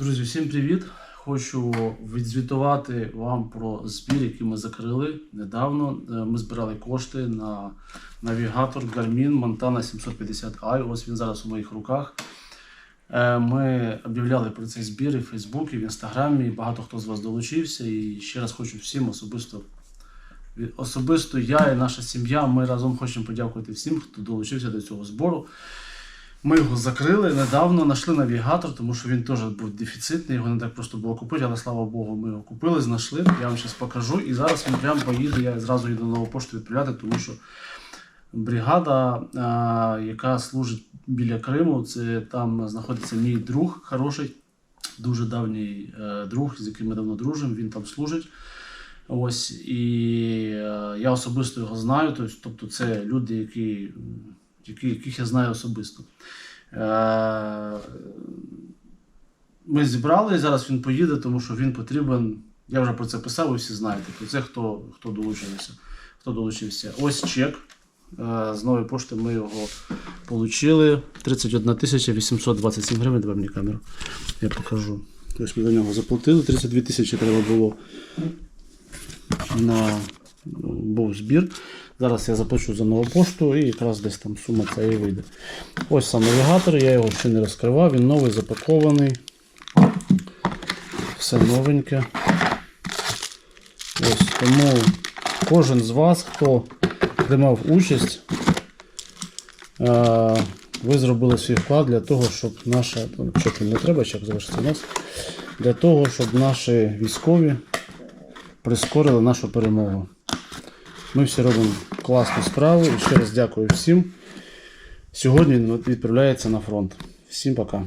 Друзі, всім привіт! Хочу відзвітувати вам про збір, який ми закрили недавно. Е, Ми збирали кошти на навігатор Garmin Montana 750i. Ось він зараз у моїх руках. Е, Ми об'являли про цей збір і в Фейсбуці, в Інстаграмі. і Багато хто з вас долучився. І ще раз хочу всім особисто. Особисто я і наша сім'я. Ми разом хочемо подякувати всім, хто долучився до цього збору. Ми його закрили недавно, знайшли навігатор, тому що він теж був дефіцитний, його не так просто було купити, але слава Богу, ми його купили, знайшли. Я вам зараз покажу. І зараз він прямо поїде, я зразу їду на нову пошту відправляти, тому що бригада, а, яка служить біля Криму, це там знаходиться мій друг хороший, дуже давній е, друг, з яким ми давно дружимо, він там служить. Ось і е, я особисто його знаю. Тобто це люди, які, яких я знаю особисто. Е, ми зібрали, і зараз він поїде, тому що він потрібен. Я вже про це писав, ви всі знаєте. Про це хто, хто долучився. Хто долучився. Ось чек. Е, З нової пошти ми його отримали. 31 827 гривень. Давай мені камеру. Я покажу. Ось ми за нього заплатили. 32 тисячі треба було на був збір. Зараз я заплачу за нову пошту і якраз десь там сума ця і вийде. Ось сам навігатор, я його ще не розкривав, він новий, запакований. Все новеньке. Ось тому кожен з вас, хто приймав участь, е, ви зробили свій вклад для того, щоб наша. ну, Чек не треба, чек залишиться нас. Для того, щоб наші військові прискорили нашу перемогу. Ми всі робимо класну справу і ще раз дякую всім. Сьогодні він відправляється на фронт. Всім пока.